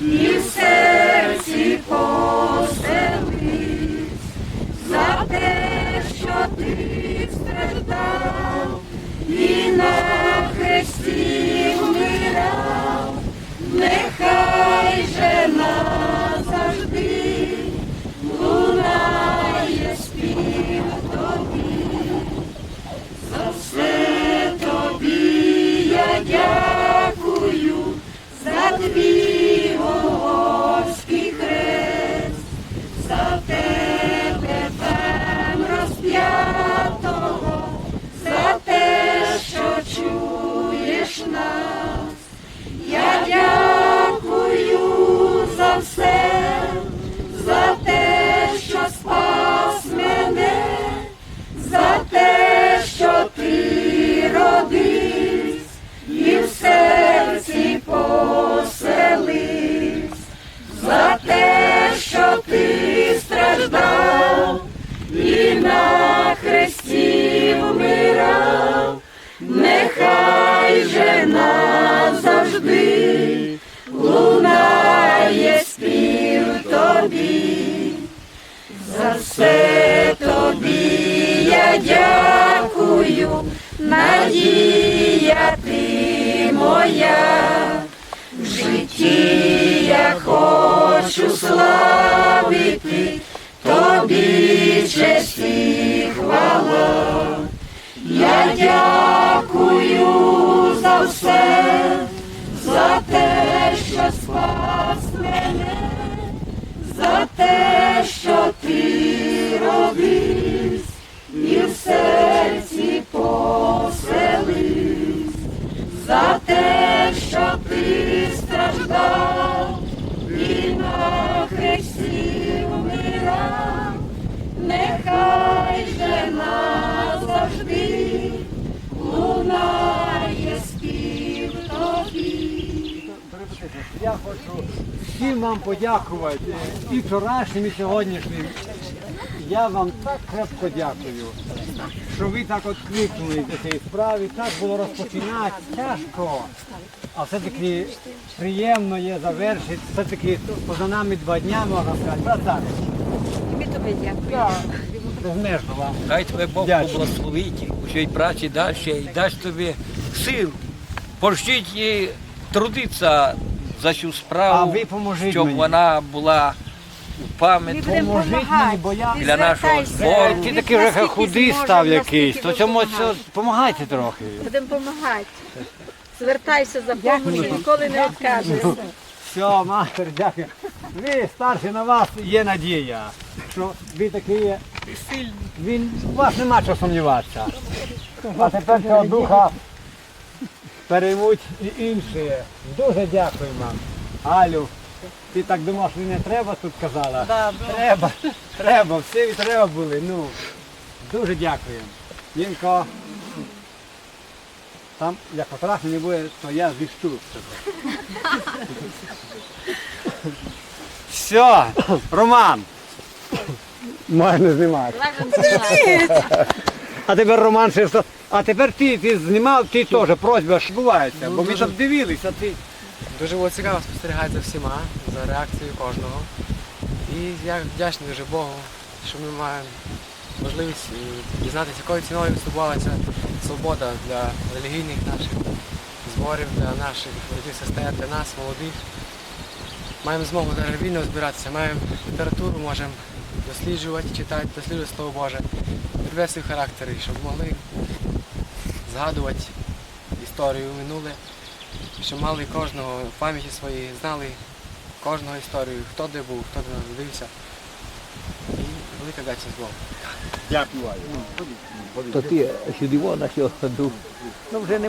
ви складали. Ну, Вуніка. Соломічка, ходили сюди. Я дякую надія ти моя, житті я хочу Shakti. Всім вам подякувати, і вчорашнім, і сьогоднішнім. Я вам так крепко дякую, що ви так відкликнули до цієї справи. Так було розпочинати тяжко, а все-таки приємно є завершити. Все-таки поза нами два дня, можна сказати. Братане, Ми тобі дякуємо. безмежно вам. Хай тебе Бог поблагословить у цій праці далі і дасть тобі сил. Пощить їй трудитися за цю А справу, ви поможіть щоб мені. вона була у пам'яті. будемо Поможіть мені, бо я- Ти Для нашого звертайся. збору. Ти такий вже наскільки худий зможемо, став наскільки якийсь, то цьому допомагати. допомагайте трохи. Будемо допомагати. Звертайся за допомогою, ніколи не відкажешся. Все, мастер, дякую. Ви старші на вас є надія, що ви такі є. Він, у вас нема чого сумніватися. А тепер цього духа переймуть і інші. Дуже дякую вам. Алю, ти так думав, що не треба тут казала? Треба, треба, всі і треба були. Ну, дуже дякую. Інко, там, як фотографії не буде, то я зішту. Все, Роман. Можна знімати. А тепер Роман ще А тепер ти, ти знімав, ти теж просьба ж відбувається, бо ми там дивилися, ти. Дуже було цікаво спостерігати за всіма, за реакцією кожного. І я вдячний дуже Богу, що ми маємо можливість і дізнатися, якою ціною відступалася свобода для релігійних наших зборів, для наших братів сестер, для нас, молодих. Маємо змогу зараз вільно збиратися, маємо літературу, можемо досліджувати, читати, досліджувати Слово Боже, привести характери, щоб могли згадувати історію минуле, щоб мали кожного в пам'яті своїй, знали кожного історію, хто де був, хто де народився. І велика вдячність Богу. Дякую. То ти сюди вона, що Ну вже не